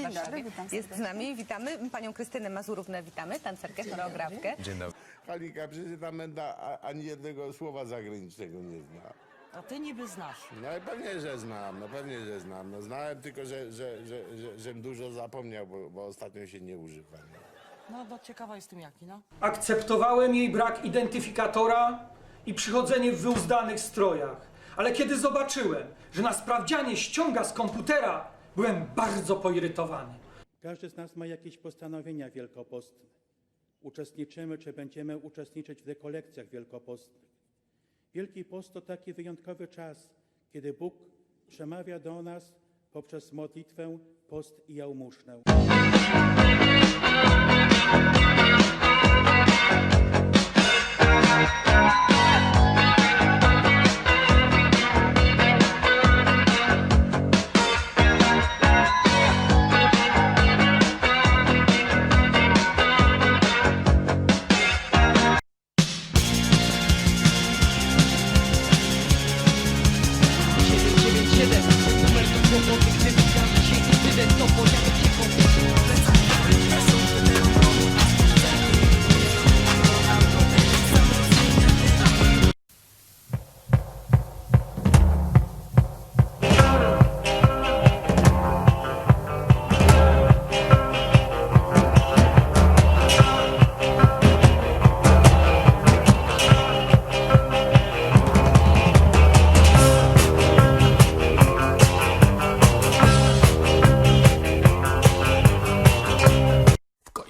Dzień dobry, witam Jest z nami, witamy panią Krystynę Mazurównę, witamy, tancerkę, choreografkę. Dzień dobry. Halika, przecież ta menda a- ani jednego słowa zagranicznego nie zna. A ty niby znasz. No i pewnie, że znam, no pewnie, że znam. No znałem tylko, że, że, że, że, żem dużo zapomniał, bo, bo ostatnio się nie używa. No. No, no ciekawa jestem jaki, no. Akceptowałem jej brak identyfikatora i przychodzenie w wyuzdanych strojach. Ale kiedy zobaczyłem, że na sprawdzianie ściąga z komputera, byłem bardzo poirytowany. Każdy z nas ma jakieś postanowienia wielkopostne. Uczestniczymy, czy będziemy uczestniczyć w rekolekcjach wielkopostnych. Wielki Post to taki wyjątkowy czas, kiedy Bóg przemawia do nas poprzez modlitwę, post i jałmużnę. あっ!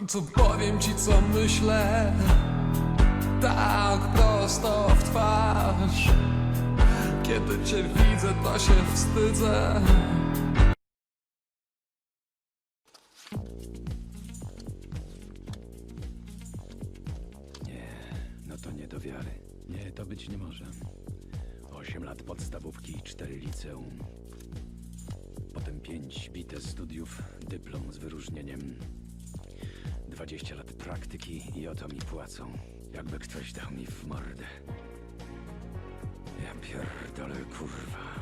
Końcu powiem ci co myślę Tak prosto w twarz Kiedy cię widzę to się wstydzę No to nie do wiary. Nie, to być nie może. Osiem lat podstawówki, cztery liceum. Potem pięć bite studiów, dyplom z wyróżnieniem. Dwadzieścia lat praktyki i oto mi płacą. Jakby ktoś dał mi w mordę. Ja pierdolę, kurwa.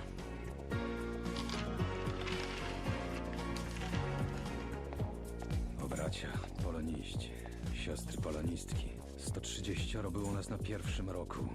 O bracia, poloniści, siostry polonistki. 130 było nas na pierwszym roku.